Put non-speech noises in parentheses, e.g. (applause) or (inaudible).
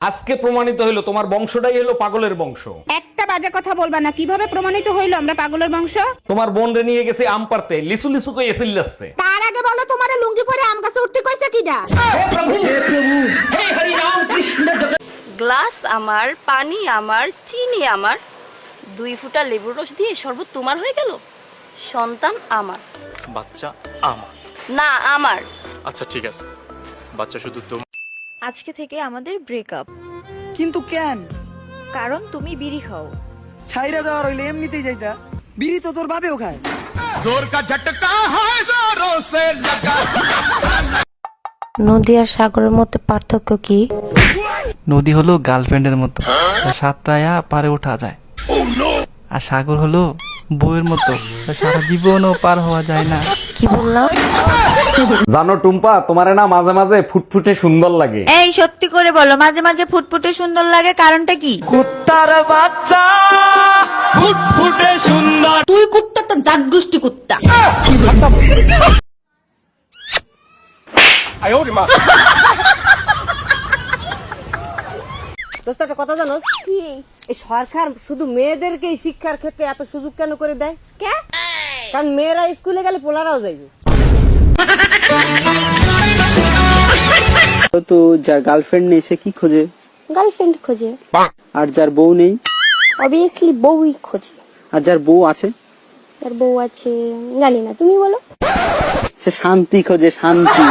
আজকে প্রমাণিত হইল তোমার বংশটাই হলো পাগলের বংশ। একটা বাজে কথা বলবা না কীভাবে প্রমাণিত হইল আমরা পাগলের বংশ? তোমার বোন রে নিয়ে গেছে আম পারতে লিসু লিসু কই এসিল যাচ্ছে তার আগে বলো তোমার লুঙ্গি পরে আম গাছে উঠতে কইছে কিডা? গ্লাস আমার পানি আমার চিনি আমার দুই ফুটা লেবুর রস দিয়ে শরবত তোমার হয়ে গেল? সন্তান আমার। বাচ্চা আমার। না আমার। আচ্ছা ঠিক আছে। বাচ্চা শুধু তো আজকে থেকে আমাদের ব্রেকআপ কিন্তু কেন? কারণ তুমি বিড়ি খাও। ছাইরা যাওয়ার হইলে এমনিতেই যাইতা। বিড়ি তো তোর বাপেও খায়। জোর কা ঝটকা হয় জোর সে নদী আর সাগরের মধ্যে পার্থক্য কি? নদী হলো গার্লফ্রেন্ডের মতো। তা সাতটায়া পারে ওঠা যায়। আর সাগর হলো বউয়ের মতো। সারা জীবনও পার হওয়া যায় না। কি বললাম? জানো টুম্পা তোমারে না মাঝে মাঝে ফুটফুটে সুন্দর লাগে। এই সত্যি করে বলো মাঝে মাঝে ফুটফুটে সুন্দর লাগে কারণটা কি? কুত্তার বাচ্চা ফুটফুটে সুন্দর। তুই কুত্তা তো জাত গোষ্ঠী কুত্তা দোস্ত একটা কথা জানোস কি? এই সরকার শুধু মেয়েদেরকে শিক্ষার ক্ষেত্রে এত সুযোগ কেন করে দেয়? কে? কারণ মেয়েরা স্কুলে গেলে পোলারাও যাইবে। (laughs) তো যার গার্লফ্রেন্ড নেই সে কি খোঁজে? গার্লফ্রেন্ড খোঁজে। আর যার বউ নেই? অবভিয়াসলি বউই খোঁজে। আর যার বউ আছে? তার বউ আছে জানি না তুমি বলো। সে শান্তি খোঁজে শান্তি।